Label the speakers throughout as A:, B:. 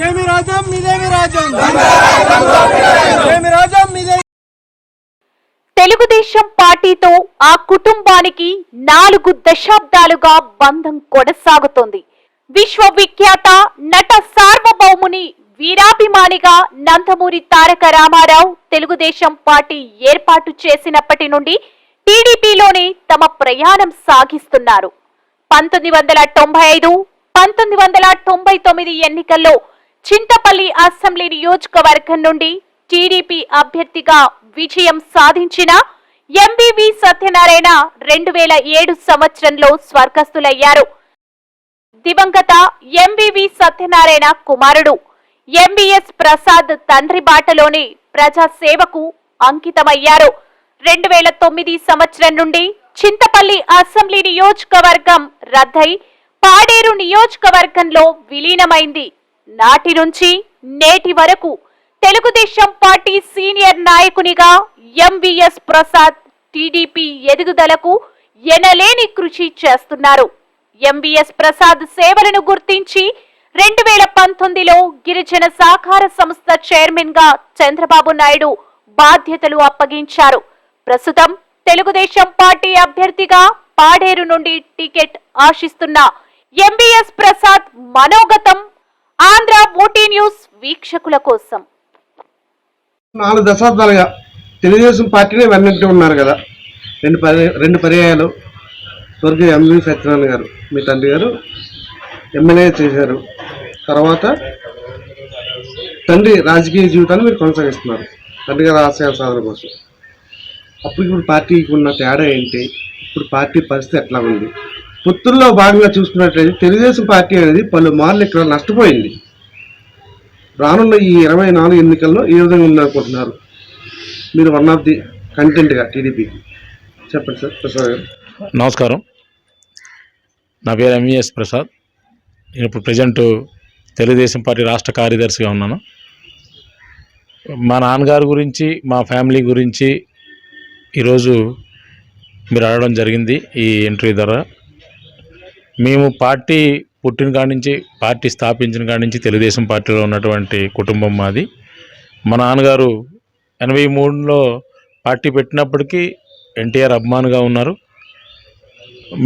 A: రాజ్యం రాజ్యం. రాజ్యం
B: తెలుగుదేశం పార్టీతో ఆ కుటుంబానికి నాలుగు దశాబ్దాలుగా బంధం కొనసాగుతోంది. విశ్వవిఖ్యాత నట సార్వభౌముని వీరాభిమానిగా నందమూరి తారక రామారావు తెలుగుదేశం పార్టీ ఏర్పాటు చేసినప్పటి నుండి టీడీపీలోనే తమ ప్రయాణం సాగిస్తున్నారు. పంతొమ్మిది వందల తొంభై ఐదు పంతొమ్మిది వందల తొంభై తొమ్మిది ఎన్నికల్లో చింతపల్లి అసెంబ్లీ నియోజకవర్గం నుండి టీడీపీ అభ్యర్థిగా విజయం సాధించిన ఎంబీవి సత్యనారాయణ రెండు వేల ఏడు సంవత్సరంలో స్వర్గస్థులయ్యారు. దివంగత ఎంబీవి సత్యనారాయణ కుమారుడు ఎంబీఎస్ ప్రసాద్ తండ్రి బాటలోని ప్రజాసేవకు అంకితమయ్యారు. రెండు వేల తొమ్మిది సంవత్సరం నుండి చింతపల్లి అసెంబ్లీ నియోజకవర్గం రద్దై పాడేరు నియోజకవర్గంలో విలీనమైంది. నాటి నుంచి నేటి వరకు తెలుగుదేశం పార్టీ సీనియర్ నాయకునిగా ఎంవిఎస్ ప్రసాద్ టీడీపీ ఎదుగుదలకు ఎనలేని కృషి చేస్తున్నారు. ఎంబీఎస్ ప్రసాద్ సేవలను గుర్తించి రెండు వేల పంతొమ్మిదిలో గిరిజన సహకార సంస్థ చైర్మన్గా చంద్రబాబు నాయుడు బాధ్యతలు అప్పగించారు. ప్రస్తుతం తెలుగుదేశం పార్టీ అభ్యర్థిగా పాడేరు నుండి టికెట్ ఆశిస్తున్న ఎంబీఎస్ ప్రసాద్ మనోగతం ఆంధ్ర ఓటీ న్యూస్ వీక్షకుల కోసం.
C: నాలుగు దశాబ్దాలుగా తెలుగుదేశం పార్టీనే వెన్నట్టు ఉన్నారు కదా. రెండు పర్య రెండు పర్యాయాలు స్వర్గీయ ఎంవి సత్యనారాయణ గారు మీ తండ్రి గారు ఎమ్మెల్యే చేశారు. తర్వాత తండ్రి రాజకీయ జీవితాన్ని మీరు కొనసాగిస్తున్నారు. తండ్రి గారి ఆశయాల సాధన కోసం. అప్పుడు ఇప్పుడు పార్టీకి ఉన్న తేడా ఏంటి? ఇప్పుడు పార్టీ పరిస్థితి ఎట్లా ఉంది? పుత్తూరులో భాగంగా చూసుకున్నట్లయితే తెలుగుదేశం పార్టీ అనేది పలుమార్లు ఇక్కడ నష్టపోయింది. రానున్న ఈ ఇరవై నాలుగు ఎన్నికల్లో ఏ విధంగా ఉందనుకుంటున్నారు మీరు వన్ ఆఫ్ ది కంటెంట్గా టీడీపీకి చెప్పండి సార్ ప్రసాద్ గారు.
D: నమస్కారం. నా పేరు ఎంవిఎస్ ప్రసాద్. నేను ఇప్పుడు ప్రజెంట్ తెలుగుదేశం పార్టీ రాష్ట్ర కార్యదర్శిగా ఉన్నాను. మా నాన్నగారి గురించి మా ఫ్యామిలీ గురించి ఈరోజు మీరు అడగడం జరిగింది ఈ ఇంటర్వ్యూ ద్వారా. మేము పార్టీ పుట్టిన కాడి నుంచి పార్టీ స్థాపించిన కాడి నుంచి తెలుగుదేశం పార్టీలో ఉన్నటువంటి కుటుంబం మాది. మా నాన్నగారు ఎనభై మూడులో పార్టీ పెట్టినప్పటికీ ఎన్టీఆర్ అభిమానిగా ఉన్నారు.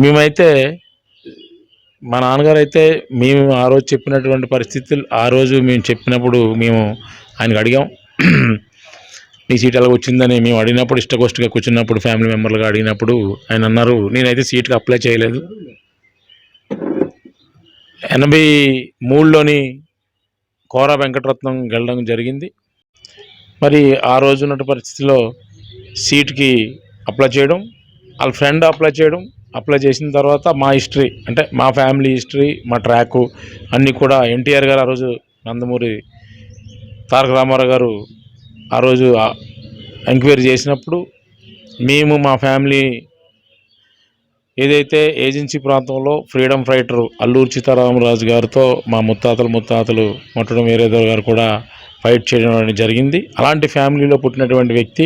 D: మేమైతే మా నాన్నగారు అయితే మేము ఆ రోజు చెప్పినటువంటి పరిస్థితులు ఆ రోజు మేము చెప్పినప్పుడు మేము ఆయనకు అడిగాం. నీ సీట్ ఎలా వచ్చిందని మేము అడిగినప్పుడు ఇష్టగోష్ఠిగా కూర్చున్నప్పుడు ఫ్యామిలీ మెంబర్లుగా అడిగినప్పుడు ఆయన అన్నారు నేనైతే సీట్కి అప్లై చేయలేదు. ఎనభై మూడులోని కోరా వెంకటరత్నం గెలడం జరిగింది. మరి ఆ రోజు ఉన్న పరిస్థితిలో సీట్కి అప్లై చేయడం వాళ్ళ ఫ్రెండ్ అప్లై చేయడం అప్లై చేసిన తర్వాత మా హిస్టరీ అంటే మా ఫ్యామిలీ హిస్టరీ మా ట్రాకు అన్నీ కూడా ఎన్టీఆర్ గారు ఆ రోజు నందమూరి తారక రామారావు గారు ఆ రోజు ఎంక్వైరీ చేసినప్పుడు మేము మా ఫ్యామిలీ ఏదైతే ఏజెన్సీ ప్రాంతంలో ఫ్రీడమ్ ఫైటర్ అల్లూరు సీతారామరాజు గారితో మా ముత్తాతలు ముత్తాతలు మొట్టడం వీరేంద్ర గారు కూడా ఫైట్ చేయడం జరిగింది. అలాంటి ఫ్యామిలీలో పుట్టినటువంటి వ్యక్తి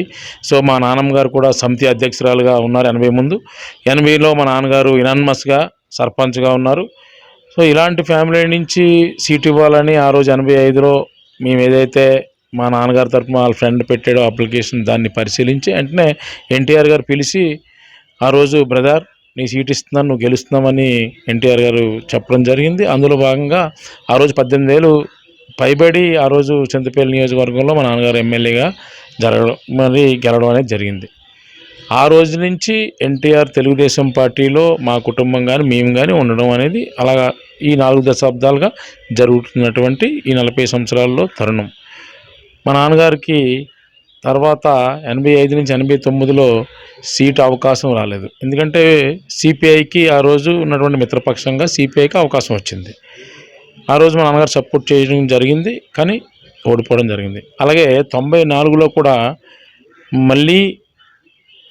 D: సో మా నాన్నమ్మ గారు కూడా సమితి అధ్యక్షురాలుగా ఉన్నారు ఎనభై ముందు. ఎనభైలో మా నాన్నగారు ఇనాన్మస్గా సర్పంచ్గా ఉన్నారు. సో ఇలాంటి ఫ్యామిలీ నుంచి సీటు ఇవ్వాలని ఆ రోజు ఎనభై ఐదులో మేము ఏదైతే మా నాన్నగారి తరపున వాళ్ళ ఫ్రెండ్ పెట్టాడో అప్లికేషన్ దాన్ని పరిశీలించి వెంటనే ఎన్టీఆర్ గారు పిలిచి ఆ రోజు బ్రదర్ నీ సీట్ ఇస్తున్నాను నువ్వు గెలుస్తున్నామని ఎన్టీఆర్ గారు చెప్పడం జరిగింది. అందులో భాగంగా ఆ రోజు పద్దెనిమిది ఏళ్ళు పైబడి ఆ రోజు చింతపల్లి నియోజకవర్గంలో మా నాన్నగారు ఎమ్మెల్యేగా జరగడం మరి గెలవడం అనేది జరిగింది. ఆ రోజు నుంచి ఎన్టీఆర్ తెలుగుదేశం పార్టీలో మా కుటుంబం కానీ మేము కానీ ఉండడం అనేది అలాగా ఈ నాలుగు దశాబ్దాలుగా జరుగుతున్నటువంటి ఈ నలభై సంవత్సరాల్లో తరుణం. మా నాన్నగారికి తర్వాత ఎనభై ఐదు నుంచి ఎనభై తొమ్మిదిలో సీటు అవకాశం రాలేదు. ఎందుకంటే సిపిఐకి ఆ రోజు ఉన్నటువంటి మిత్రపక్షంగా సిపిఐకి అవకాశం వచ్చింది. ఆ రోజు మా నాన్నగారు సపోర్ట్ చేయడం జరిగింది కానీ ఓడిపోవడం జరిగింది. అలాగే తొంభై నాలుగులో కూడా మళ్ళీ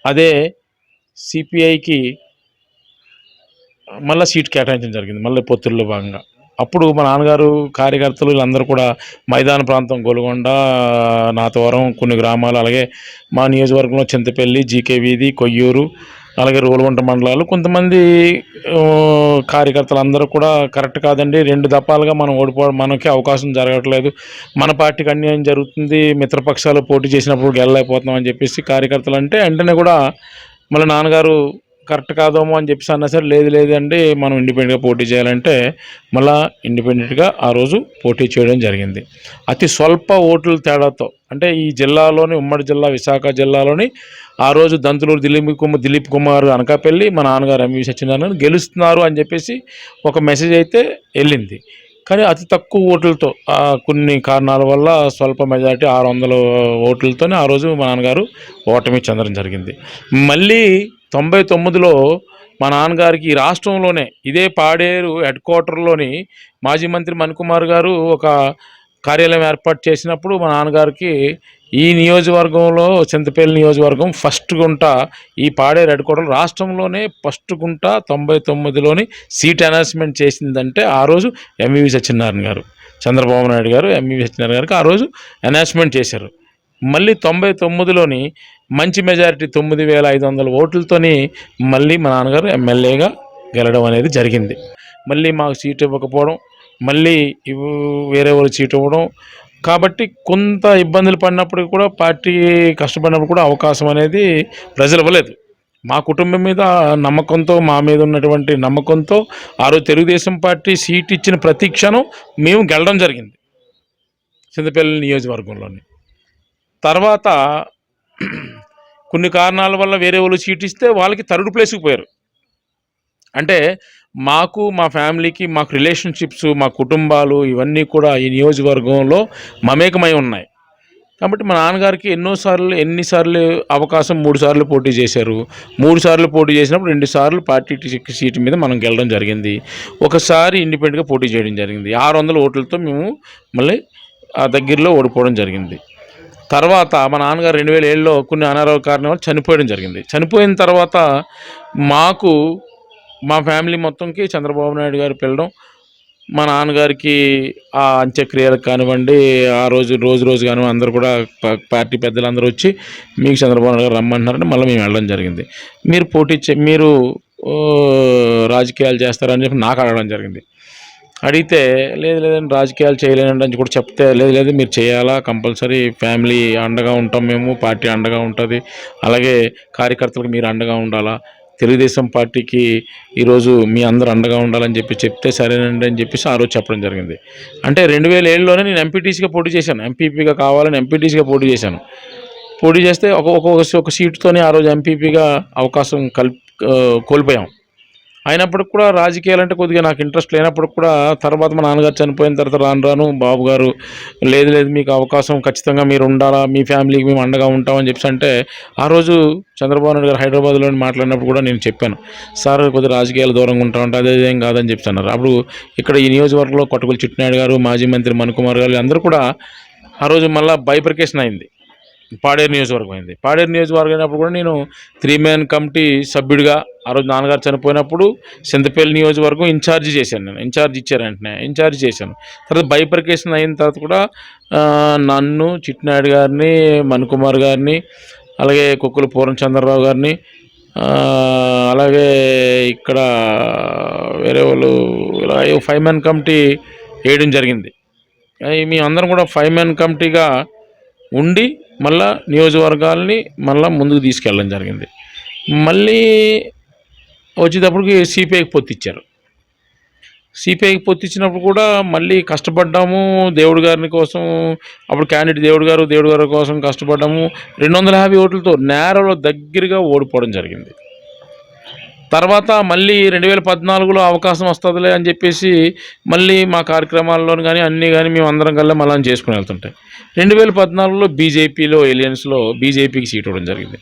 D: అదే సిపిఐకి మళ్ళీ సీట్ కేటాయించడం జరిగింది మళ్ళీ పొత్తుల్లో భాగంగా. అప్పుడు మా నాన్నగారు కార్యకర్తలు వీళ్ళందరూ కూడా మైదాన ప్రాంతం గోల్గొండ నాతవరం కొన్ని గ్రామాలు అలాగే మా నియోజకవర్గంలో చింతపల్లి జీకే వీధి కొయ్యూరు అలాగే రోలుగుంట మండలాలు. కొంతమంది కార్యకర్తలు అందరూ కూడా కరెక్ట్ కాదండి. రెండు దఫాలుగా మనం ఓడిపోవడం మనకి అవకాశం జరగట్లేదు. మన పార్టీకి అన్యాయం జరుగుతుంది. మిత్రపక్షాలు పోటీ చేసినప్పుడు గెలలేకపోతున్నాం అని చెప్పేసి కార్యకర్తలు అంటే వెంటనే కూడా మళ్ళీ నాన్నగారు కరెక్ట్ కాదేమో అని చెప్పేసి అన్నా సరే లేదు లేదండి మనం ఇండిపెండెంట్గా పోటీ చేయాలంటే మళ్ళా ఇండిపెండెంట్గా ఆ రోజు పోటీ చేయడం జరిగింది. అతి స్వల్ప ఓట్ల తేడాతో అంటే ఈ జిల్లాలోని ఉమ్మడి జిల్లా విశాఖ జిల్లాలోని ఆ రోజు దంతులూరు దిలీప్ కుమార్ దిలీప్ కుమార్ అనకాపల్లి మా నాన్నగారు ఎంవి సత్యనారాయణ గెలుస్తున్నారు అని చెప్పేసి ఒక మెసేజ్ అయితే వెళ్ళింది. కానీ అతి తక్కువ ఓట్లతో ఆ కొన్ని కారణాల వల్ల స్వల్ప మెజారిటీ ఆరు వందల ఓట్లతోనే ఆ రోజు మా నాన్నగారు ఓటమి చెందడం జరిగింది. మళ్ళీ తొంభై తొమ్మిదిలో మా నాన్నగారికి ఈ రాష్ట్రంలోనే ఇదే పాడేరు హెడ్ క్వార్టర్లోని మాజీ మంత్రి మణికుమార్ గారు ఒక కార్యాలయం ఏర్పాటు చేసినప్పుడు మా నాన్నగారికి ఈ నియోజకవర్గంలో చింతపల్లి నియోజకవర్గం ఫస్ట్ గుంట ఈ పాడేరు హెడ్ క్వార్టర్ రాష్ట్రంలోనే ఫస్ట్ గుంట తొంభై తొమ్మిదిలోని సీట్ అనౌన్స్మెంట్ చేసిందంటే ఆ రోజు ఎంవివి సత్యనారాయణ గారు. చంద్రబాబు నాయుడు గారు ఎంవివి సత్యనారాయణ గారికి ఆ రోజు అనౌన్స్మెంట్ చేశారు. మళ్ళీ తొంభై తొమ్మిదిలోని మంచి మెజారిటీ తొమ్మిది వేల ఐదు వందల ఓట్లతోని మళ్ళీ మా నాన్నగారు ఎమ్మెల్యేగా గెలడం అనేది జరిగింది. మళ్ళీ మాకు సీట్ ఇవ్వకపోవడం మళ్ళీ వేరే వాళ్ళు సీట్ ఇవ్వడం. కాబట్టి కొంత ఇబ్బందులు పడినప్పటికీ కూడా పార్టీ కష్టపడినప్పుడు కూడా అవకాశం అనేది ప్రజలు ఇవ్వలేదు మా కుటుంబం మీద నమ్మకంతో మా మీద ఉన్నటువంటి నమ్మకంతో ఆ రోజు తెలుగుదేశం పార్టీ సీట్ ఇచ్చిన ప్రతి క్షణం మేము గెలడం జరిగింది. చింతపల్లి నియోజకవర్గంలోని. తర్వాత కొన్ని కారణాల వల్ల వేరే వాళ్ళు సీట్ ఇస్తే వాళ్ళకి థర్డ్ ప్లేస్కి పోయారు. అంటే మాకు మా ఫ్యామిలీకి మాకు రిలేషన్షిప్స్ మా కుటుంబాలు ఇవన్నీ కూడా ఈ నియోజకవర్గంలో మమేకమై ఉన్నాయి. కాబట్టి మా నాన్నగారికి ఎన్నోసార్లు ఎన్నిసార్లు అవకాశం మూడు సార్లు పోటీ చేశారు. మూడు సార్లు పోటీ చేసినప్పుడు రెండు సార్లు పార్టీ సీటు మీద మనం గెలడం జరిగింది. ఒకసారి ఇండిపెండెంట్గా పోటీ చేయడం జరిగింది. ఆరు వందల ఓట్లతో మేము మళ్ళీ ఆ దగ్గరలో ఓడిపోవడం జరిగింది. తర్వాత మా నాన్నగారు రెండు వేల ఏళ్ళలో కొన్ని అనారోగ్య కారణం వల్ల చనిపోయడం జరిగింది. చనిపోయిన తర్వాత మాకు మా ఫ్యామిలీ మొత్తంకి చంద్రబాబు నాయుడు గారు పిలవడం మా నాన్నగారికి ఆ అంత్యక్రియలకు కానివ్వండి ఆ రోజు రోజు రోజు కానివ్వండి అందరూ కూడా పార్టీ పెద్దలందరూ వచ్చి మీకు చంద్రబాబు నాయుడు గారు రమ్మంటున్నారని మళ్ళీ మేము వెళ్ళడం జరిగింది. మీరు పోటీ మీరు రాజకీయాలు చేస్తారని చెప్పి నాకు అడగడం జరిగింది. అడిగితే లేదు లేదండి రాజకీయాలు చేయలేనండి అని కూడా చెప్తే లేదు లేదు మీరు చేయాలా? కంపల్సరీ ఫ్యామిలీ అండగా ఉంటాం మేము పార్టీ అండగా ఉంటుంది. అలాగే కార్యకర్తలకు మీరు అండగా ఉండాలా? తెలుగుదేశం పార్టీకి ఈరోజు మీ అందరు అండగా ఉండాలని చెప్పి చెప్తే సరేనండి అని చెప్పేసి ఆ రోజు చెప్పడం జరిగింది. అంటే రెండు వేల ఏడులోనే నేను ఎంపీటీసీగా పోటీ చేశాను. ఎంపీపీగా కావాలని ఎంపీటీసీగా పోటీ చేశాను. పోటీ చేస్తే ఒక ఒక ఒక సీటుతోనే ఆ రోజు ఎంపీపీగా అవకాశం కల్ కోల్పోయాం. అయినప్పటికి కూడా రాజకీయాలు అంటే కొద్దిగా నాకు ఇంట్రెస్ట్ లేనప్పుడు కూడా తర్వాత మా నాన్నగారు చనిపోయిన తర్వాత రాను రాను బాబు గారు లేదు లేదు మీకు అవకాశం ఖచ్చితంగా మీరు ఉండాలా మీ ఫ్యామిలీకి మేము అండగా ఉంటామని చెప్పి అంటే ఆ రోజు చంద్రబాబు నాయుడు గారు హైదరాబాద్లో మాట్లాడినప్పుడు కూడా నేను చెప్పాను. సార్ కొద్దిగా రాజకీయాలు దూరంగా ఉంటామంటే అదే ఏం కాదని చెప్తున్నారు అన్నారు. అప్పుడు ఇక్కడ ఈ నియోజకవర్గంలో కొట్టగులు చిట్టినాయుడు గారు మాజీ మంత్రి మణికుమార్ గారు అందరూ కూడా ఆ రోజు మళ్ళీ బైప్రికేషన్ అయింది. పాడేరు నియోజకవర్గం అయింది. పాడేరు నియోజకవర్గం అయినప్పుడు కూడా నేను త్రీ మ్యాన్ కమిటీ సభ్యుడిగా ఆ రోజు నాన్నగారు చనిపోయినప్పుడు సింతపల్లి నియోజకవర్గం ఇన్ఛార్జి చేశాను నేను. ఇన్ఛార్జ్ ఇచ్చారు వెంటనే. ఇన్ఛార్జ్ చేశాను. తర్వాత బైపర్కేషన్ అయిన తర్వాత కూడా నన్ను చిట్నాయుడు గారిని మణికుమార్ గారిని అలాగే కుక్కుల పూరం చంద్రరావు గారిని అలాగే ఇక్కడ వేరే వాళ్ళు ఇలా ఫైవ్ మ్యాన్ కమిటీ వేయడం జరిగింది. మీ అందరం కూడా ఫైవ్ మ్యాన్ కమిటీగా ఉండి మళ్ళా నియోజకవర్గాల్ని మళ్ళా ముందుకు తీసుకెళ్ళడం జరిగింది. మళ్ళీ వచ్చేటప్పటికి సిపిఐకి పొత్తిచ్చారు సిపిఐకి పొత్తిచ్చినప్పుడు కూడా మళ్ళీ కష్టపడ్డాము దేవుడు గారిని కోసం అప్పుడు క్యాండిడేట్ దేవుడు గారు దేవుడు గారి కోసం కష్టపడ్డాము. రెండు వందల యాభై ఓట్లతో నేరలో దగ్గరగా ఓడిపోవడం జరిగింది. తర్వాత మళ్ళీ రెండు వేల పద్నాలుగులో అవకాశం వస్తుందిలే అని చెప్పేసి మళ్ళీ మా కార్యక్రమాల్లోని కానీ అన్నీ కానీ మేము అందరం కల్లా మళ్ళీ చేసుకుని వెళ్తుంటాయి. రెండు వేల పద్నాలుగులో బీజేపీలో ఎలియన్స్లో బీజేపీకి సీట్ ఇవ్వడం జరిగింది.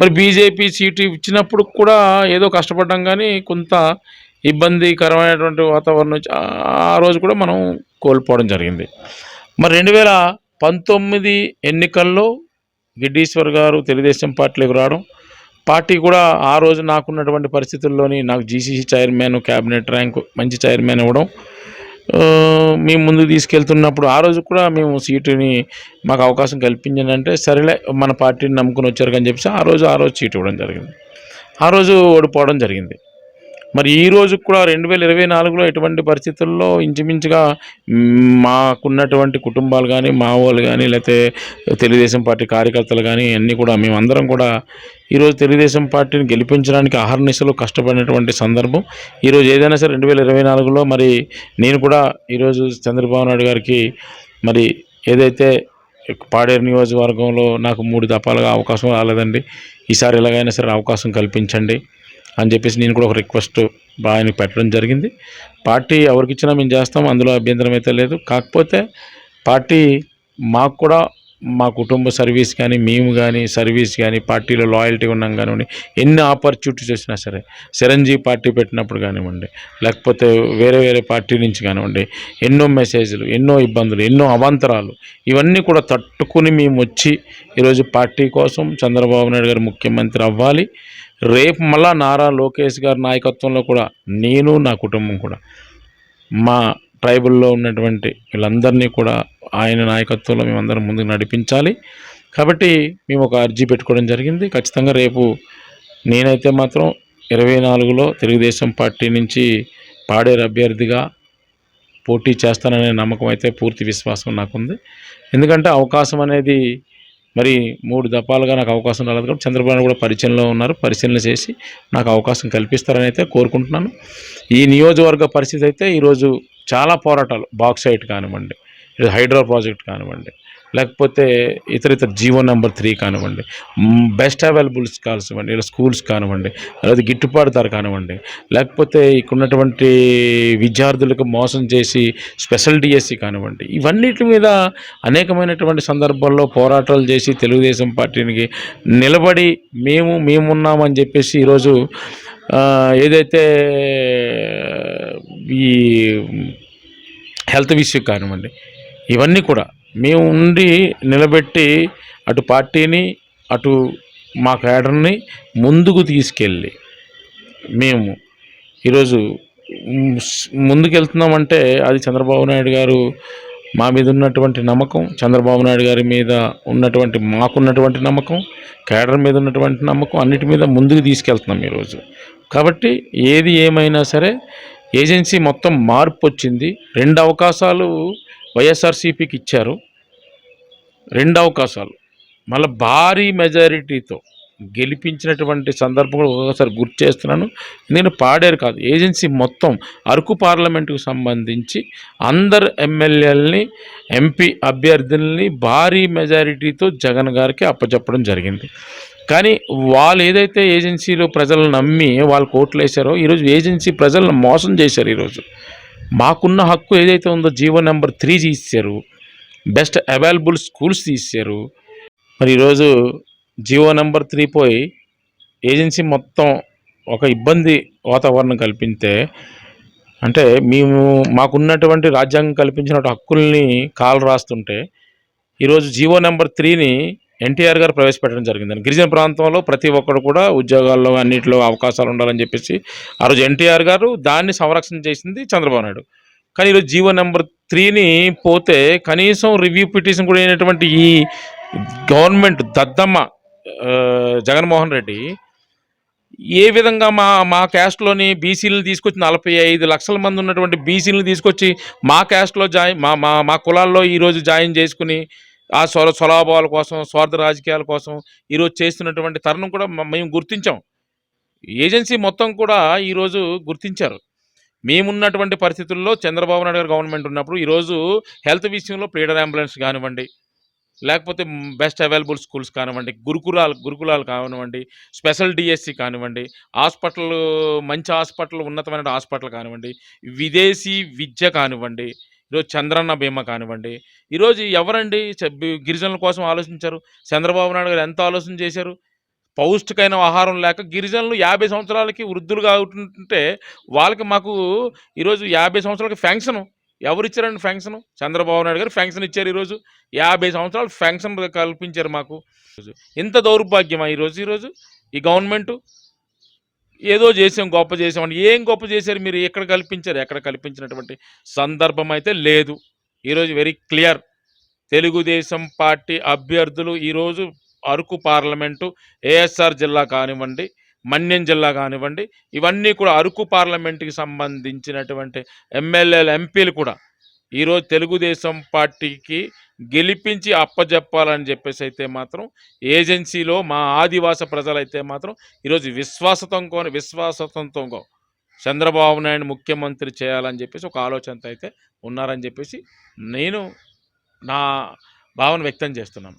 D: మరి బీజేపీ సీటు ఇచ్చినప్పుడు కూడా ఏదో కష్టపడ్డాం కానీ కొంత ఇబ్బందికరమైనటువంటి వాతావరణం ఆ- ఆ రోజు కూడా మనం కోల్పోవడం జరిగింది. మరి రెండు వేల పంతొమ్మిది ఎన్నికల్లో గిడ్డీశ్వర్ గారు తెలుగుదేశం పార్టీలోకి రావడం పార్టీ కూడా ఆ రోజు నాకున్నటువంటి పరిస్థితుల్లోని నాకు జీసీసీ చైర్మన్ క్యాబినెట్ ర్యాంక్ మంచి చైర్మన్ ఇవ్వడం మేము ముందుకు తీసుకెళ్తున్నప్పుడు ఆ రోజు కూడా మేము సీటుని మాకు అవకాశం కల్పించిందంటే అంటే సరేలే మన పార్టీని నమ్ముకుని వచ్చారు కానీ చెప్పేసి ఆ రోజు ఆ రోజు సీట్ ఇవ్వడం జరిగింది. ఆ రోజు ఓడిపోవడం జరిగింది. మరి ఈ రోజు కూడా రెండు వేల ఇరవై నాలుగులో ఎటువంటి పరిస్థితుల్లో ఇంచుమించుగా మాకున్నటువంటి కుటుంబాలు కానీ మా వాళ్ళు కానీ లేకపోతే తెలుగుదేశం పార్టీ కార్యకర్తలు కానీ అన్నీ కూడా మేమందరం కూడా ఈరోజు తెలుగుదేశం పార్టీని గెలిపించడానికి ఆహర్నిశలు కష్టపడినటువంటి సందర్భం. ఈరోజు ఏదైనా సరే రెండు వేల ఇరవై నాలుగులో మరి నేను కూడా ఈరోజు చంద్రబాబు నాయుడు గారికి మరి ఏదైతే పాడేరు నియోజకవర్గంలో నాకు మూడు దఫాలుగా అవకాశం రాలేదండి. ఈసారి ఎలాగైనా సరే అవకాశం కల్పించండి. అని చెప్పేసి నేను కూడా ఒక రిక్వెస్ట్ ఆయనకు పెట్టడం జరిగింది. పార్టీ ఎవరికి ఇచ్చినా మేము చేస్తాం అందులో అభ్యంతరం అయితే లేదు. కాకపోతే పార్టీ మాకు కూడా మా కుటుంబ సర్వీస్ కానీ మేము కానీ సర్వీస్ కానీ పార్టీలో లాయల్టీ ఉన్నాం కానివ్వండి ఎన్ని ఆపర్చునిటీస్ వచ్చినా సరే చిరంజీవి పార్టీ పెట్టినప్పుడు కానివ్వండి లేకపోతే వేరే వేరే పార్టీ నుంచి కానివ్వండి ఎన్నో మెసేజ్లు ఎన్నో ఇబ్బందులు ఎన్నో అవాంతరాలు ఇవన్నీ కూడా తట్టుకుని మేము వచ్చి ఈరోజు పార్టీ కోసం చంద్రబాబు నాయుడు గారు ముఖ్యమంత్రి అవ్వాలి. రేపు మళ్ళా నారా లోకేష్ గారి నాయకత్వంలో కూడా నేను నా కుటుంబం కూడా మా ట్రైబుల్లో ఉన్నటువంటి వీళ్ళందరినీ కూడా ఆయన నాయకత్వంలో మేమందరం ముందుకు నడిపించాలి. కాబట్టి మేము ఒక అర్జీ పెట్టుకోవడం జరిగింది. ఖచ్చితంగా రేపు నేనైతే మాత్రం ఇరవై నాలుగులో తెలుగుదేశం పార్టీ నుంచి పాడేరు అభ్యర్థిగా పోటీ చేస్తాననే నమ్మకం అయితే పూర్తి విశ్వాసం నాకుంది. ఎందుకంటే అవకాశం అనేది మరి మూడు దఫాలుగా నాకు అవకాశం రాలేదు కాబట్టి చంద్రబాబు కూడా పరిశీలనలో ఉన్నారు. పరిశీలన చేసి నాకు అవకాశం కల్పిస్తారని అయితే కోరుకుంటున్నాను. ఈ నియోజకవర్గ పరిస్థితి అయితే ఈరోజు చాలా పోరాటాలు బాక్సైట్ కానివ్వండి ఇది హైడ్రో ప్రాజెక్ట్ కానివ్వండి లేకపోతే ఇతర ఇతర జీవో నెంబర్ త్రీ కానివ్వండి బెస్ట్ అవైలబుల్స్ కానివ్వండి ఇలా స్కూల్స్ కానివ్వండి లేదా గిట్టుబాటు ధర కానివ్వండి లేకపోతే ఇక్కడున్నటువంటి విద్యార్థులకు మోసం చేసి స్పెషల్ డిఎస్సి కానివ్వండి ఇవన్నిటి మీద అనేకమైనటువంటి సందర్భాల్లో పోరాటాలు చేసి తెలుగుదేశం పార్టీకి నిలబడి మేము మేమున్నామని చెప్పేసి ఈరోజు ఏదైతే ఈ హెల్త్ విషయం కానివ్వండి ఇవన్నీ కూడా మేము ఉండి నిలబెట్టి అటు పార్టీని అటు మా క్యాడర్ని ముందుకు తీసుకెళ్ళి మేము ఈరోజు ముందుకెళ్తున్నామంటే అది చంద్రబాబు నాయుడు గారు మా మీద ఉన్నటువంటి నమ్మకం చంద్రబాబు నాయుడు గారి మీద ఉన్నటువంటి మాకున్నటువంటి నమ్మకం కేడర్ మీద ఉన్నటువంటి నమ్మకం అన్నిటి మీద ముందుకు తీసుకెళ్తున్నాం ఈరోజు. కాబట్టి ఏది ఏమైనా సరే ఏజెన్సీ మొత్తం మార్పు వచ్చింది. రెండు అవకాశాలు వైఎస్ఆర్సీపీకి ఇచ్చారు. రెండు అవకాశాలు. మళ్ళీ భారీ మెజారిటీతో గెలిపించినటువంటి సందర్భం కూడా ఒకసారి గుర్తు చేస్తున్నాను. నేను పాడేరు కాదు. ఏజెన్సీ మొత్తం అరకు పార్లమెంటుకు సంబంధించి అందరు ఎమ్మెల్యేలని ఎంపీ అభ్యర్థుల్ని భారీ మెజారిటీతో జగన్ గారికి అప్పచెప్పడం జరిగింది. కానీ వాళ్ళు ఏదైతే ఏజెన్సీలో ప్రజలను నమ్మి వాళ్ళు కోట్లు వేశారో ఈరోజు ఏజెన్సీ ప్రజలను మోసం చేశారు ఈరోజు. మాకున్న హక్కు ఏదైతే ఉందో జీవో నెంబర్ త్రీ తీశారు. బెస్ట్ అవైలబుల్ స్కూల్స్ తీశారు. మరి ఈరోజు జియో నెంబర్ త్రీ పోయి ఏజెన్సీ మొత్తం ఒక ఇబ్బంది వాతావరణం కల్పించే అంటే మేము మాకున్నటువంటి రాజ్యాంగం కల్పించిన హక్కుల్ని కాలు రాస్తుంటే ఈరోజు జీవో నెంబర్ త్రీని ఎన్టీఆర్ గారు ప్రవేశపెట్టడం జరిగిందని గిరిజన ప్రాంతంలో ప్రతి ఒక్కరు కూడా ఉద్యోగాల్లో అన్నింటిలో అవకాశాలు ఉండాలని చెప్పేసి ఆ రోజు ఎన్టీఆర్ గారు దాన్ని సంరక్షణ చేసింది చంద్రబాబు నాయుడు. కానీ ఈరోజు జీవో నెంబర్ త్రీని పోతే కనీసం రివ్యూ పిటిషన్ కూడా అయినటువంటి ఈ గవర్నమెంట్ దద్దమ్మ జగన్మోహన్ రెడ్డి ఏ విధంగా మా మా క్యాస్ట్లోని బీసీలను తీసుకొచ్చి నలభై ఐదు లక్షల మంది ఉన్నటువంటి బీసీలను తీసుకొచ్చి మా క్యాస్ట్లో జాయిన్ మా మా మా కులాల్లో ఈరోజు జాయిన్ చేసుకుని ఆ స్వర స్వలాభాల కోసం స్వార్థ రాజకీయాల కోసం ఈరోజు చేస్తున్నటువంటి తరుణం కూడా మేము గుర్తించాం. ఏజెన్సీ మొత్తం కూడా ఈరోజు గుర్తించారు. మేమున్నటువంటి పరిస్థితుల్లో చంద్రబాబు నాయుడు గారు గవర్నమెంట్ ఉన్నప్పుడు ఈరోజు హెల్త్ విషయంలో ప్రీడర్ అంబులెన్స్ కానివ్వండి లేకపోతే బెస్ట్ అవైలబుల్ స్కూల్స్ కానివ్వండి గురుకులాలు గురుకులాలు కానివ్వండి స్పెషల్ డిఎస్సి కానివ్వండి హాస్పిటల్ మంచి హాస్పిటల్ ఉన్నతమైన హాస్పిటల్ కానివ్వండి విదేశీ విద్య కానివ్వండి ఈరోజు చంద్రన్న బీమా కానివ్వండి. ఈరోజు ఎవరండి గిరిజనుల కోసం ఆలోచించారు? చంద్రబాబు నాయుడు గారు ఎంత ఆలోచన చేశారు? పౌష్టికైన ఆహారం లేక గిరిజనులు యాభై సంవత్సరాలకి వృద్ధులుగా కావుతుంటే వాళ్ళకి మాకు ఈరోజు యాభై సంవత్సరాలకి ఫెన్షన్ ఎవరు ఇచ్చారండి ఫ్యాంక్షన్ చంద్రబాబు నాయుడు గారు ఫెన్షన్ ఇచ్చారు ఈరోజు యాభై సంవత్సరాలు ఫ్యాంక్షన్ కల్పించారు మాకు. ఇంత దౌర్భాగ్యమా ఈరోజు ఈరోజు ఈ గవర్నమెంటు ఏదో చేసాం గొప్ప చేసామని ఏం గొప్ప చేశారు మీరు? ఎక్కడ కల్పించారు? ఎక్కడ కల్పించినటువంటి సందర్భం అయితే లేదు. ఈరోజు వెరీ క్లియర్ తెలుగుదేశం పార్టీ అభ్యర్థులు ఈరోజు అరకు పార్లమెంటు ఏఎస్ఆర్ జిల్లా కానివ్వండి మన్యం జిల్లా కానివ్వండి ఇవన్నీ కూడా అరకు పార్లమెంట్కి సంబంధించినటువంటి ఎమ్మెల్యేలు ఎంపీలు కూడా ఈరోజు తెలుగుదేశం పార్టీకి గెలిపించి అప్పజెప్పాలని చెప్పేసి అయితే మాత్రం ఏజెన్సీలో మా ఆదివాస ప్రజలైతే మాత్రం ఈరోజు విశ్వాసంతో విశ్వాసంతో చంద్రబాబు నాయుడు ముఖ్యమంత్రి చేయాలని చెప్పేసి ఒక ఆలోచనతో అయితే ఉన్నారని చెప్పేసి నేను నా భావన వ్యక్తం చేస్తున్నాను.